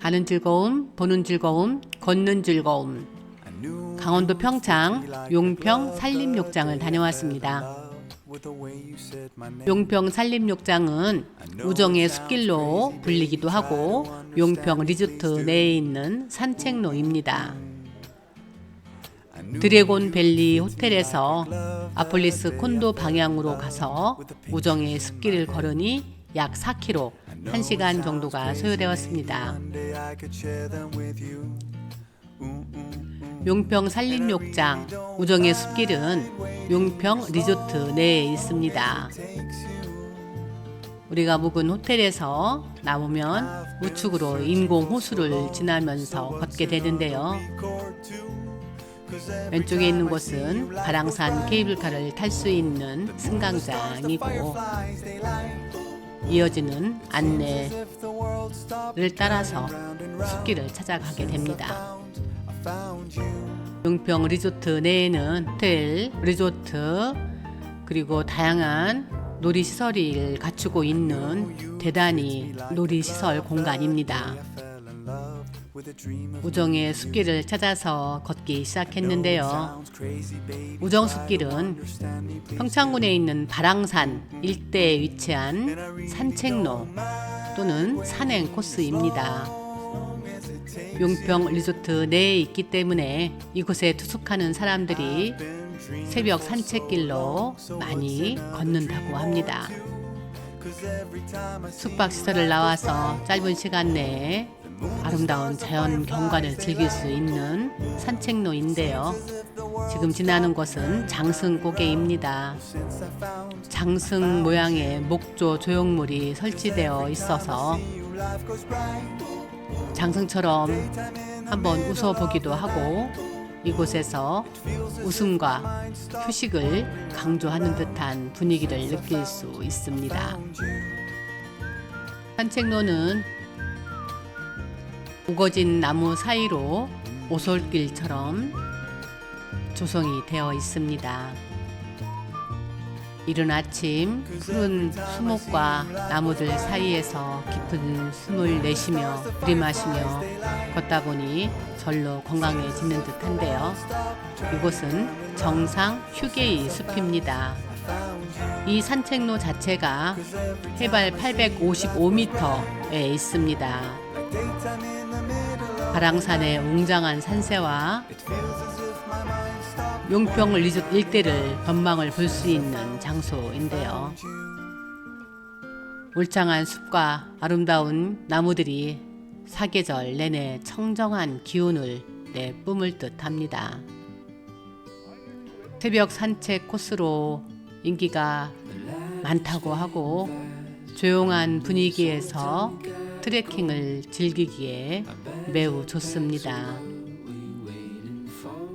가는 즐거움, 보는 즐거움, 걷는 즐거움. 강원도 평창 용평 산림욕장을 다녀왔습니다. 용평 산림욕장은 우정의 숲길로 불리기도 하고 용평 리조트 내에 있는 산책로입니다. 드래곤 밸리 호텔에서 아폴리스 콘도 방향으로 가서 우정의 숲길을 걸으니 약 4km, 1시간 정도가 소요되었습니다. 용평 산림욕장 우정의 숲길은 용평 리조트 내에 있습니다. 우리가 묵은 호텔에서 나오면 우측으로 인공 호수를 지나면서 걷게 되는데요. 왼쪽에 있는 곳은 바랑산 케이블카를 탈 수 있는 승강장이고 이어지는 안내를 따라서 숲길을 찾아가게 됩니다. 용평 리조트 내에는 호텔, 리조트 그리고 다양한 놀이시설을 갖추고 있는 대단히 놀이시설 공간입니다. 우정의 숲길을 찾아서 걷기 시작했는데요. 우정 숲길은 평창군에 있는 바랑산 일대에 위치한 산책로 또는 산행 코스입니다. 용평 리조트 내에 있기 때문에 이곳에 투숙하는 사람들이 새벽 산책길로 많이 걷는다고 합니다. 숙박시설을 나와서 짧은 시간 내에 아름다운 자연 경관을 즐길 수 있는 산책로인데요. 지금 지나는 곳은 장승고개입니다. 장승 모양의 목조 조형물이 설치되어 있어서 장승처럼 한번 웃어보기도 하고 이곳에서 웃음과 휴식을 강조하는 듯한 분위기를 느낄 수 있습니다. 산책로는 우거진 나무 사이로 오솔길처럼 조성이 되어 있습니다. 이른 아침 푸른 수목과 나무들 사이에서 깊은 숨을 내쉬며 들이마시며 걷다 보니 절로 건강해지는 듯한데요. 이곳은 정상 휴게이 숲입니다. 이 산책로 자체가 해발 855m에 있습니다. 바랑산의 웅장한 산세와 용평 리조트 일대를 전망을 볼 수 있는 장소인데요. 울창한 숲과 아름다운 나무들이 사계절 내내 청정한 기운을 내뿜을 듯 합니다. 새벽 산책 코스로 인기가 많다고 하고 조용한 분위기에서 트레킹을 즐기기에 매우 좋습니다.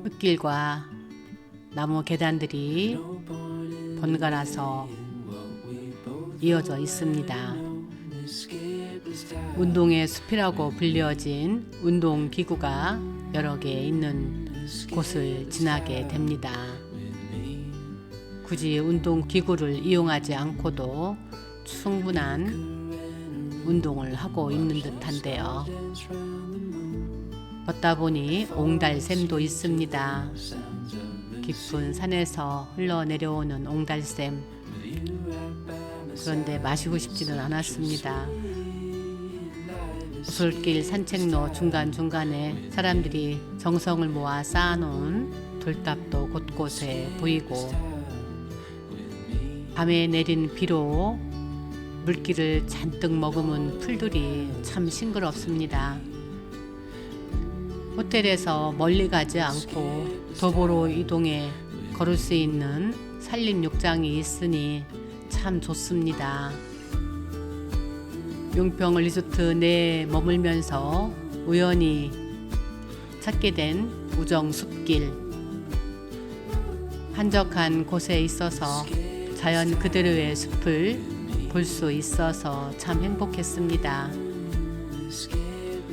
흙길과 나무 계단들이 번갈아서 이어져 있습니다. 운동의 숲이라고 불려진 운동 기구가 여러 개 있는 곳을 지나게 됩니다. 굳이 운동 기구를 이용하지 않고도 충분한 운동을 하고 있는 듯한데요. 걷다 보니 옹달샘도 있습니다. 깊은 산에서 흘러내려오는 옹달샘. 그런데 마시고 싶지는 않았습니다. 오솔길 산책로 중간중간에 사람들이 정성을 모아 쌓아놓은 돌탑도 곳곳에 보이고 밤에 내린 비로 물기를 잔뜩 머금은 풀들이 참 싱그럽습니다. 호텔에서 멀리 가지 않고 도보로 이동해 걸을 수 있는 산림욕장이 있으니 참 좋습니다. 용평 리조트 내에 머물면서 우연히 찾게 된 우정 숲길. 한적한 곳에 있어서 자연 그대로의 숲을 볼 수 있어서 참 행복했습니다.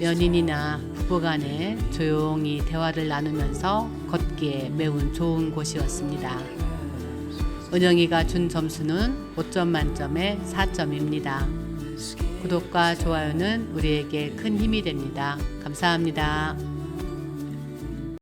연인이나 부부 간에 조용히 대화를 나누면서 걷기에 매우 좋은 곳이었습니다. 은영이가 준 점수는 5점 만점에 4점입니다. 구독과 좋아요는 우리에게 큰 힘이 됩니다. 감사합니다.